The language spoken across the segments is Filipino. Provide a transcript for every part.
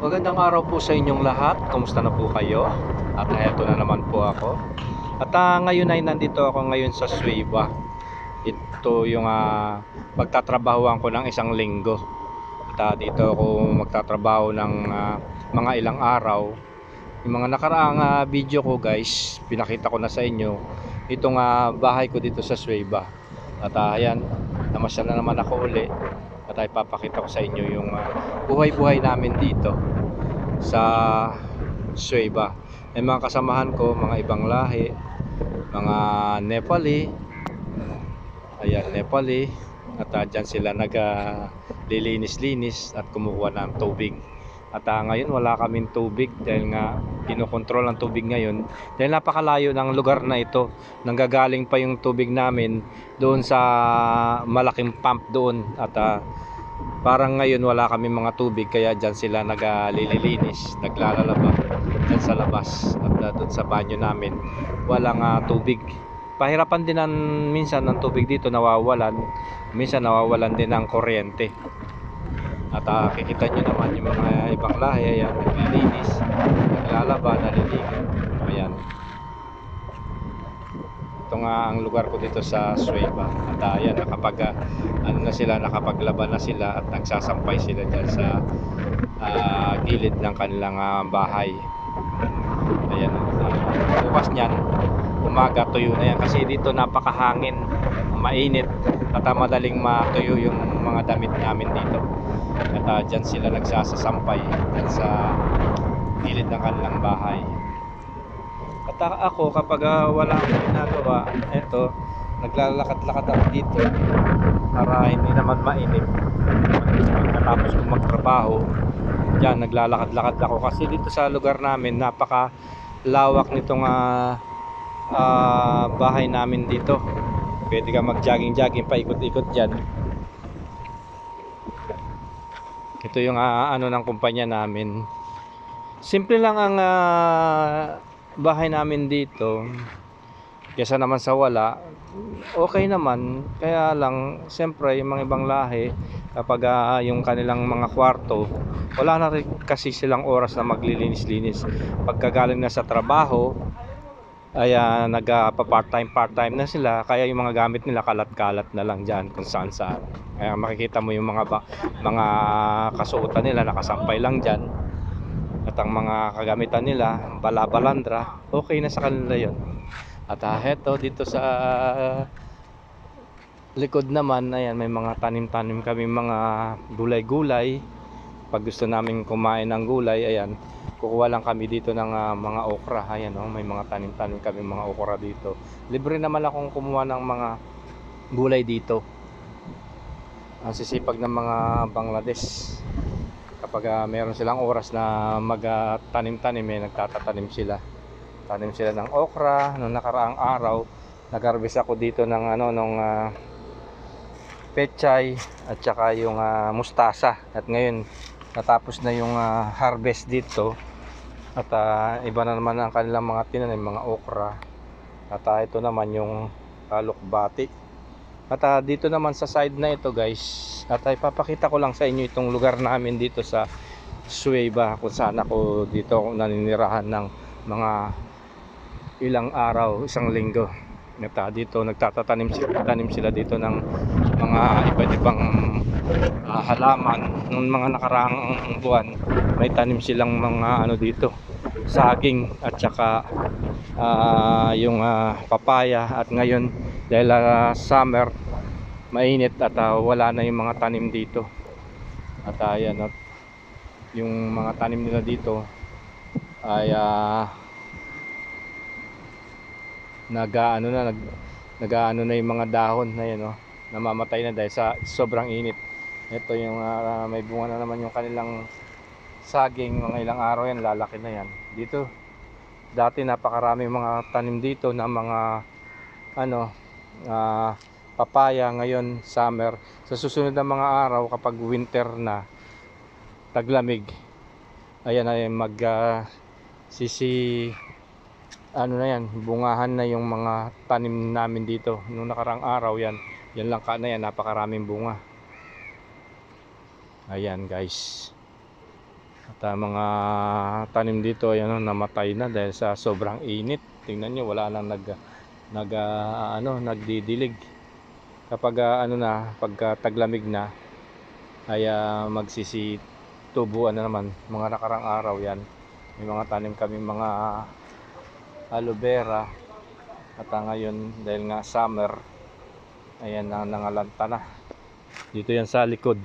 Magandang araw po sa inyong lahat. Kumusta na po kayo? At eto na naman po ako. At ah, ngayon ay nandito ako ngayon sa Suiba. Ito yung uh, magtatrabahoan ko ng isang linggo. At ah, dito ako magtatrabaho ng ah, mga ilang araw. Yung mga nakaraang ah, video ko guys, pinakita ko na sa inyo. Itong ah, bahay ko dito sa Suiba. At ah, ayan, namasyal na naman ako uli. At ay papakita ko sa inyo yung ah, buhay-buhay namin dito sa Suiba. May mga kasamahan ko, mga ibang lahi, mga Nepali. Ayan, Nepali. At uh, dyan sila naglilinis-linis at kumukuha ng tubig. At ah, ngayon wala kaming tubig dahil nga kinokontrol ang tubig ngayon. Dahil napakalayo ng lugar na ito. Nanggagaling pa yung tubig namin doon sa malaking pump doon. At ah, parang ngayon wala kami mga tubig kaya dyan sila naglilinis, naglalalaba dyan sa labas at uh, doon sa banyo namin. Walang ah, tubig. Pahirapan din ang, minsan ng tubig dito nawawalan minsan nawawalan din ng kuryente. At ah, kikita nyo naman yung mga ibang lahi ayan, naglilinis naglalaba, naliligo. Ayan ito nga ang lugar ko dito sa Sueva at uh, ayan nakapag ah, ano na sila nakapaglaban na sila at nagsasampay sila dyan sa ah, gilid ng kanilang ah, bahay. Ayan uh, bukas nyan umaga tuyo na yan. Kasi dito napakahangin mainit at ah, madaling matuyo yung mga damit namin dito. At uh, dyan sila nagsasasampay dyan sa gilid ng kanilang bahay at a- ako kapag ah, wala akong ginagawa. Eto naglalakad-lakad ako dito para hindi naman mainip. Pagkatapos kong magtrabaho dyan naglalakad-lakad ako. Kasi dito sa lugar namin napaka lawak nitong ah, ah, bahay namin dito. Pwede ka mag jogging jogging paikot-ikot dyan. Ito yung ah, ano ng kumpanya namin. Simple lang ang ah, bahay namin dito kesa naman sa wala okay naman. Kaya lang siyempre yung mga ibang lahi kapag ah, yung kanilang mga kwarto wala na rin kasi silang oras na maglilinis-linis. Pagkagaling na sa trabaho ay uh, nag part time part time na sila kaya yung mga gamit nila kalat-kalat na lang diyan kung saan saan kaya makikita mo yung mga ba, mga kasuotan nila nakasampay lang diyan at ang mga kagamitan nila bala-balandra okay na sa kanila yon at uh, heto dito sa likod naman ayan may mga tanim-tanim kami mga gulay-gulay. Pag gusto namin kumain ng gulay ayan kukuha lang kami dito ng ah, mga okra. Ayan oh, may mga tanim-tanim kami mga okra dito. Libre naman akong kumuha ng mga gulay dito. Ang sisipag ng mga Bangladesh kapag ah, meron silang oras na magtanim-tanim eh nagtatatanim sila. Tanim sila ng okra noong nakaraang araw nagarbis ako dito ng ano nung ah, pechay at saka yung ah, mustasa. At ngayon natapos na yung ah, harvest dito. At ah, iba na naman ang kanilang mga tinanim mga okra. At ah, ito naman yung kalukbati at ah, dito naman sa side na ito guys at ay papakita ko lang sa inyo itong lugar namin dito sa Suweba kung saan ako dito ako naninirahan ng mga ilang araw, isang linggo. At ah, dito nagtatatanim sila, sila dito ng mga iba't ibang ah, halaman nung mga nakaraang buwan. May tanim silang mga ano dito, saging at saka ah, yung ah, papaya at ngayon dahil ah, summer mainit at ah, wala na yung mga tanim dito. At ayan at yung mga tanim nila dito ay ah, nag-ano na nag nag-ano na yung mga dahon na yan oh, namamatay na dahil sa sobrang init. Ito yung ah, may bunga na naman yung kanilang saging mga ilang araw yan lalaki na yan. Dito dati napakarami mga tanim dito na mga ano ah, papaya ngayon summer. Sa susunod na mga araw kapag winter na taglamig ayan ay mag ah, sisi ano na yan, bungahan na yung mga tanim namin dito. Nung nakarang araw yan, yan lang ka na yan, napakaraming bunga. Ayan guys. At ah, mga tanim dito ay ano, namatay na dahil sa sobrang init. Tingnan nyo, wala nang nag, nag ah, ano, nagdidilig. Kapag ah, ano na, pagka taglamig na, ay ah, magsisitubuan na naman. Mga nakarang araw yan. May mga tanim kami mga aloe vera. At ah, ngayon, dahil nga summer, ayan na nangalanta na. Dito yan sa likod.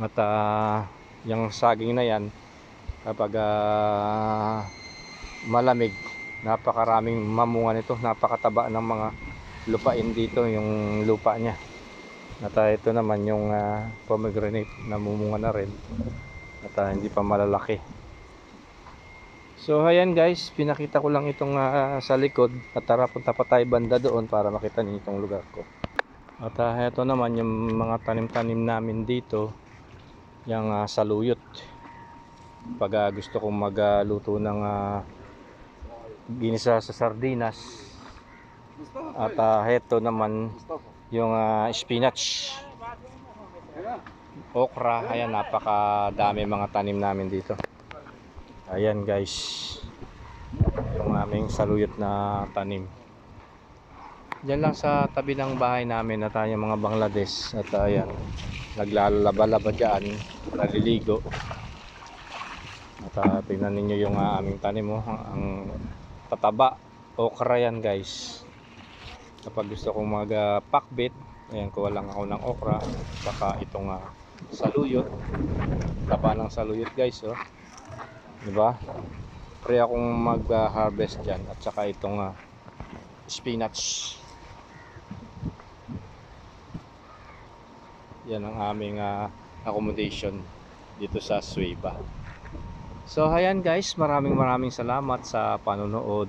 At ah, yung saging na yan, kapag ah, malamig, napakaraming mamunga nito. Napakataba ng mga lupain dito, yung lupa niya. At ah, ito naman yung ah, pomegranate, namumunga na rin. At ah, hindi pa malalaki. So ayan guys, pinakita ko lang itong ah, sa likod at tara punta pa tayo banda doon para makita niyo itong lugar ko. At uh, ito naman yung mga tanim-tanim namin dito, yung ah, saluyot. Pag ah, gusto kong magluto ng ah, ginisa sa sardinas. At uh, ito naman yung ah, spinach. Okra, ayan napakadami mga tanim namin dito. Ayan guys. Yung aming saluyot na tanim. Diyan lang sa tabi ng bahay namin na tayo mga Bangladesh at ayan naglalaba-laba dyan naliligo at uh, tingnan ninyo yung ah, aming tanim mo ang tataba okra yan guys. Kapag gusto kong mag uh, pakbit ayan kuha lang ako ng okra saka itong ah, saluyot. Taba ng saluyot guys oh. Di ba pre akong mag ah, harvest dyan at saka itong ah, spinach. Yan ang aming ah, accommodation dito sa Suiba so ayan guys maraming maraming salamat sa panonood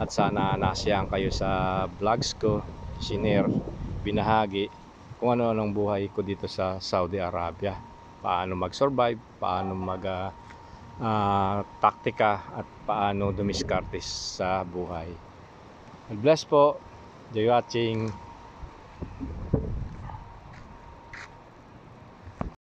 at sana nasiyang kayo sa vlogs ko sinare binahagi kung ano anong buhay ko dito sa Saudi Arabia paano mag-survive paano mag ah, taktika at paano dumiskarte sa buhay God bless po. Joy watching.